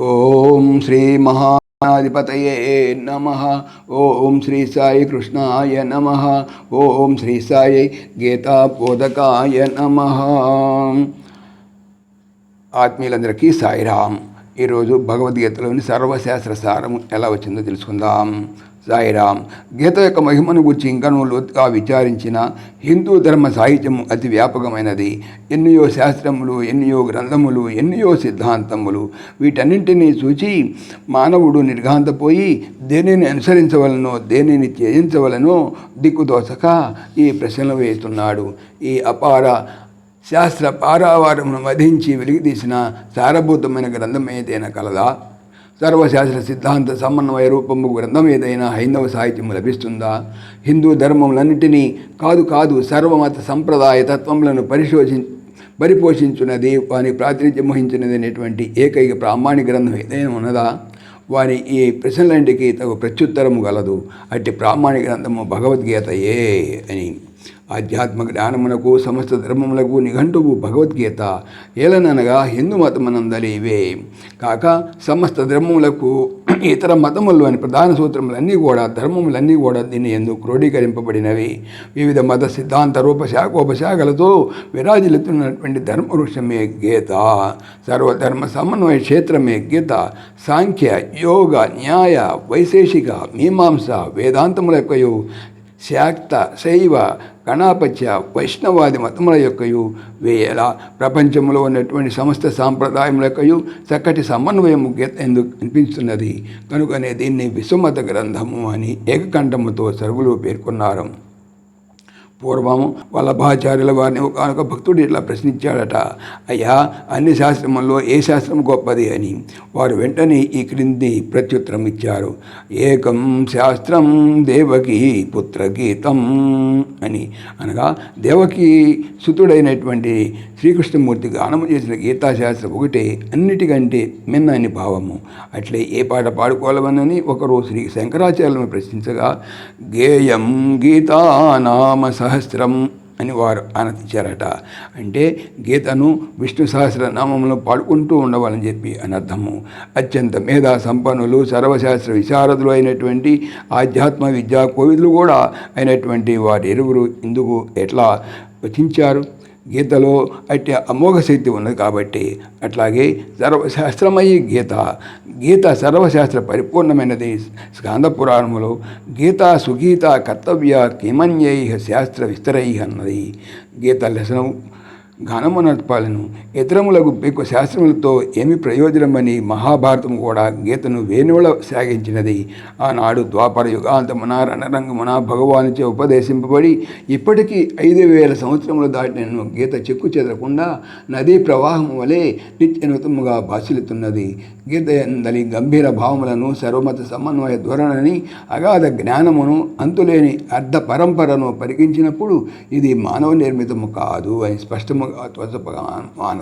ఓం శ్రీ మహాధిపతయే నమ. ఓం శ్రీ సాయి కృష్ణాయ నమ. ఓం శ్రీ సాయి గీతాబోధకాయ నమ. ఆత్మీయులందరికీ సాయిరామ్. ఈరోజు భగవద్గీతలోని సర్వశాస్త్ర సారం ఎలా వచ్చిందో తెలుసుకుందాం. సాయిరామ్ గీత యొక్క మహిమను గురించి ఇంకనూ లోతుగా విచారించిన హిందూ ధర్మ సాహిత్యం అతి వ్యాపకమైనది. ఎన్నయో శాస్త్రములు ఎన్నయో గ్రంథములు ఎన్నయో సిద్ధాంతములు వీటన్నింటినీ చూచి మానవుడు నిర్ఘాంతపోయి దేనిని అనుసరించవలనో దేనిని త్యజించవలనో దిక్కుదోసక ఈ ప్రశ్నలు వేస్తున్నాడు. ఈ అపార శాస్త్ర పారావారమును వధించి వెలిగితీసిన సారభూతమైన గ్రంథం ఏదైనా కలదా? సర్వశాస్త్ర సిద్ధాంత సమన్వయ రూపము గ్రంథం ఏదైనా హైందవ సాహిత్యం లభిస్తుందా? హిందూ ధర్మములన్నిటినీ కాదు కాదు సర్వమత సంప్రదాయ తత్వములను పరిశోధి పరిపోషించున్నది వాని ప్రాతినిధ్యం వహించినది అనేటువంటి ఏకైక ప్రామాణిక గ్రంథం ఏదైనా ఉన్నదా? వారి ఈ ప్రశ్నలన్నిటికీ తగు ప్రత్యుత్తరము గలదు. అట్టి ప్రామాణిక గ్రంథము ఏ అని. ఆధ్యాత్మ జ్ఞానమునకు సమస్త ధర్మములకు నిఘంటువు భగవద్గీత. ఏలననగా హిందూ మతమనందలి ఇవే. కాక సమస్త ధర్మములకు ఇతర మతముల్లోని ప్రధాన సూత్రములన్నీ కూడా ధర్మములన్నీ కూడా దీన్ని ఎందుకు క్రోడీకరింపబడినవి. వివిధ మత సిద్ధాంత రూపశాఖోపశాఖలతో విరాజిల్లుతున్నటువంటి ధర్మవృక్షమే గీత. సర్వధర్మ సమన్వయ క్షేత్రమే గీత. సాంఖ్య యోగ న్యాయ వైశేషిక మీమాంస వేదాంతముల యొక్క శాక్త శైవ గణాపత్య వైష్ణవాది మతముల యొక్కయు వేయలా. ప్రపంచంలో ఉన్నటువంటి సమస్త సాంప్రదాయముల యొక్కయు చక్కటి సమన్వయము ఎందుకు అనిపిస్తున్నది కనుకనే దీన్ని విశ్వమత గ్రంథము అని ఏకకంఠముతో సర్వులు పేర్కొన్నారు. పూర్వము వల్లభాచార్యుల వారిని ఒకనొక భక్తుడు ఇట్లా ప్రశ్నించాడట అయ్యా అన్ని శాస్త్రముల్లో ఏ శాస్త్రం గొప్పది? అని. వారు వెంటనే ఈ క్రింది ప్రత్యుత్తరం ఇచ్చారు ఏకం శాస్త్రం దేవకి పుత్రగీతం అని. అనగా దేవకి సుతుడైనటువంటి శ్రీకృష్ణమూర్తి గానము చేసిన గీతాశాస్త్రం ఒకటే అన్నిటికంటే మిన్నని భావము. అట్లే ఏ పాట పాడుకోవాలనని ఒకరు శ్రీ శంకరాచార్యులను ప్రశ్నించగా గేయం గీతానామ సహస్రం అని వారు ఆనందించారట అంటే గీతను విష్ణు సహస్ర నామంలో పాడుకుంటూ ఉండవాలని చెప్పి అనర్థము అత్యంత మేధా సంపన్నులు సర్వశాస్త్ర విశారదులు అయినటువంటి ఆధ్యాత్మ విద్యా కోవిదులు కూడా అయినటువంటి వారి ఇరువురు ఇందుకు ఎట్లా వచించారు గీతలో అట్టి అమోఘ శక్తి ఉన్నది కాబట్టి అట్లాగే సర్వశాస్త్రమయ్యి గీత. గీత సర్వశాస్త్ర పరిపూర్ణమైనది. స్కాంద పురాణములో గీత సుగీత కర్తవ్య కిమన్యై శాస్త్ర విస్తరై అన్నది. గీత లెసనం ఘనమునర్పాలను ఇతరములకు పెక్కు శాస్త్రములతో ఏమి ప్రయోజనమని మహాభారతం కూడా గీతను వేణువుల సాగించినది. ఆనాడు ద్వాపర యుగాంతమున రణరంగమున భగవానుచే ఉపదేశింపబడి ఇప్పటికీ ఐదు వేల సంవత్సరములు దాటిన గీత చెక్కు చెదరకుండా నదీ ప్రవాహం వలె నిత్యనూతముగా భాషిల్లుతున్నది గీత ఎందలి గంభీర భావములను సర్వమత సమన్వయ ధోరణని అగాధ జ్ఞానమును అంతులేని అర్ధ పరంపరను పరిగించినప్పుడు ఇది మానవ నిర్మితము కాదు అని స్పష్టముగా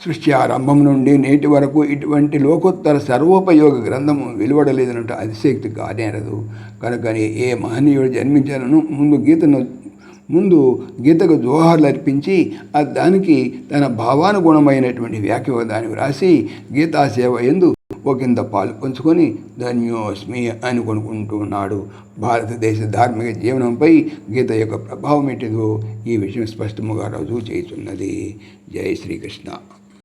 సృష్టి ఆరంభం నుండి నేటి వరకు ఇటువంటి లోకోత్తర సర్వోపయోగ గ్రంథము వెలువడలేదనంటే అతిశక్తి కానేరదు కనుకని ఏ మహనీయుడు జన్మించాలను ముందు గీతను ముందు గీతకు జోహార్లు అర్పించి ఆ దానికి తన భావానుగుణమైనటువంటి వ్యాఖ్య దాన్ని వ్రాసి గీతా సేవ ఎందు ఒకంత పాలు పంచుకొని ధన్యోస్మి అని కొనుక్కుంటున్నాడు. భారతదేశ ధార్మిక జీవనంపై గీత యొక్క ప్రభావం ఏంటిదో ఈ విషయం స్పష్టముగా రుజువు చేస్తున్నది జై శ్రీకృష్ణ.